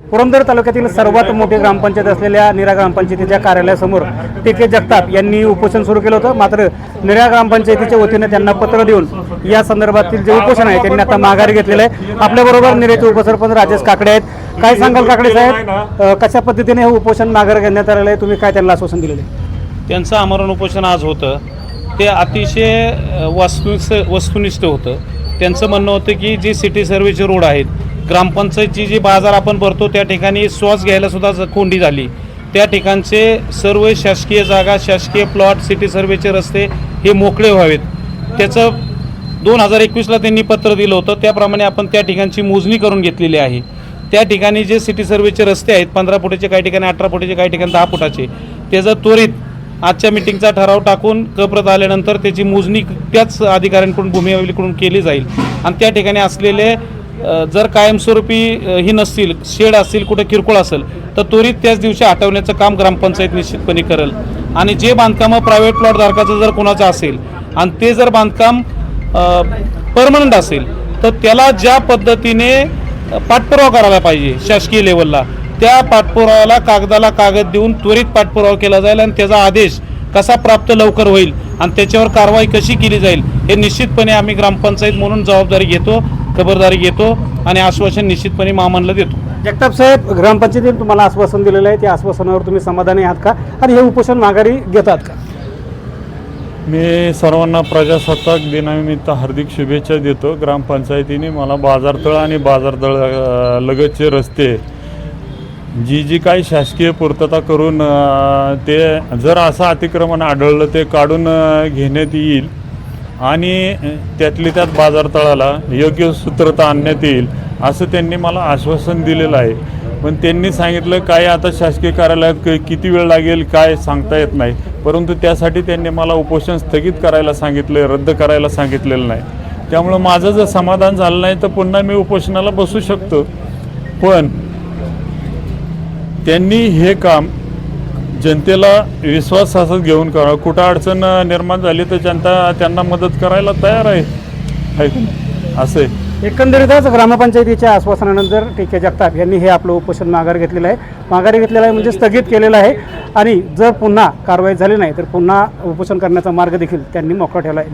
पुरंदर तालुक्यातील सर्वात मोठी ग्रामपंचायत असलेल्या निरा ग्रामपंचायतीच्या कार्यालयासमोर टी के जगताप यांनी उपोषण सुरू केलं होतं. मात्र निरा ग्रामपंचायतीच्या वतीने त्यांना पत्र देऊन या संदर्भातील जे उपोषण आहे त्यांनी आता माघारी घेतलेलं आहे. आपल्याबरोबर निरेचे उपसरपंच राजेश काकडे आहेत. काय सांगाल काकडे साहेब? कशा पद्धतीने हे उपोषण माघार घेण्यात आलेलं आहे? तुम्ही काय त्यांना आश्वासन दिलेलं आहे? त्यांचं आमरण उपोषण आज होतं. ते अतिशय वास्तु वस्तुनिष्ठ होतं. त्यांचं म्हणणं होतं की जे सिटी सर्वेचे रोड आहेत ग्रामपंचायतची जी बाजार आपण भरतो त्या ठिकाणी श्वास घ्यायला सुद्धा कोंडी झाली. त्या ठिकाणचे सर्व शासकीय जागा शासकीय प्लॉट सिटी सर्वेचे रस्ते हे मोकळे व्हावेत. त्याचं दोन हजार एकवीसला त्यांनी पत्र दिलं होतं. त्याप्रमाणे आपण त्या ठिकाणची मोजणी करून घेतलेली आहे. त्या ठिकाणी जे सिटी सर्वेचे रस्ते आहेत पंधरा फुटाचे काही ठिकाणी अठरा फुटाचे काही ठिकाणी दहा फुटाचे त्याचं त्वरित आजच्या मिटिंगचा ठराव टाकून कप्रत आल्यानंतर त्याची मोजणी त्याच अधिकाऱ्यांकडून भूमी केली जाईल. आणि त्या ठिकाणी असलेले जर कायमस्वरूपी ही नसतील शेड असतील कुठं किरकोळ असेल तर त्वरित त्याच दिवशी हटवण्याचं काम ग्रामपंचायत निश्चितपणे करेल. आणि जे बांधकामं प्रायव्हेट प्लॉट धारकाचं जर कोणाचं असेल आणि ते जर बांधकाम परमनंट असेल तर त्याला ज्या पद्धतीने पाठपुरावा करायला पाहिजे शासकीय लेवलला त्या पाठपुराव्याला कागदाला कागद देऊन त्वरित पाठपुरावा केला जाईल आणि त्याचा आदेश कसा प्राप्त लवकर होईल आणि त्याच्यावर कारवाई कशी केली जाईल हे निश्चितपणे आम्ही ग्रामपंचायत म्हणून जबाबदारी घेतो. खबरदारी घेतो आणि आश्वासन निश्चितपणे मामांना देतो. जगताप साहेब ग्रामपंचायतीने तुम्हाला आश्वासन दिलेलं आहे. त्या आश्वासनावर तुम्ही समाधानी आहात का? आणि हे उपोषण माघारी घेतात का? मी सर्वांना प्रजासत्ताक दिनानिमित्त हार्दिक शुभेच्छा देतो. ग्रामपंचायतीने मला बाजारतळ आणि बाजारतळ लगतचे रस्ते जी जी काही शासकीय पूर्तता करून ते जर असं अतिक्रमण आढळलं ते काढून घेण्यात येईल. आणि त्यातली त्यात बाजारतळाला योग्य सूत्रता आणण्यात येईल असं त्यांनी मला आश्वासन दिलेलं आहे. पण त्यांनी सांगितलं काय आता शासकीय कार्यालयात किती वेळ लागेल काय सांगता येत नाही. परंतु त्यासाठी त्यांनी मला उपोषण स्थगित करायला सांगितलं रद्द करायला सांगितलेलं नाही. त्यामुळं माझं जर समाधान झालं नाही तर पुन्हा मी उपोषणाला बसू शकतो. पण त्यांनी हे काम जनतेला विश्वासात घेऊन करावं. कुठं अडचण निर्माण झाली तर जनता त्यांना मदत करायला तयार आहे. आहे की नाही? असं आहे. एकंदरीतच ग्रामपंचायतीच्या आश्वासनानंतर टी के जगताप यांनी हे आपलं उपोषण माघार घेतलेलं आहे. माघारी घेतलेलं आहे म्हणजे स्थगित केलेलं आहे. आणि जर पुन्हा कारवाई झाली नाही तर पुन्हा उपोषण करण्याचा मार्ग देखील त्यांनी मोकळा ठेवला आहे.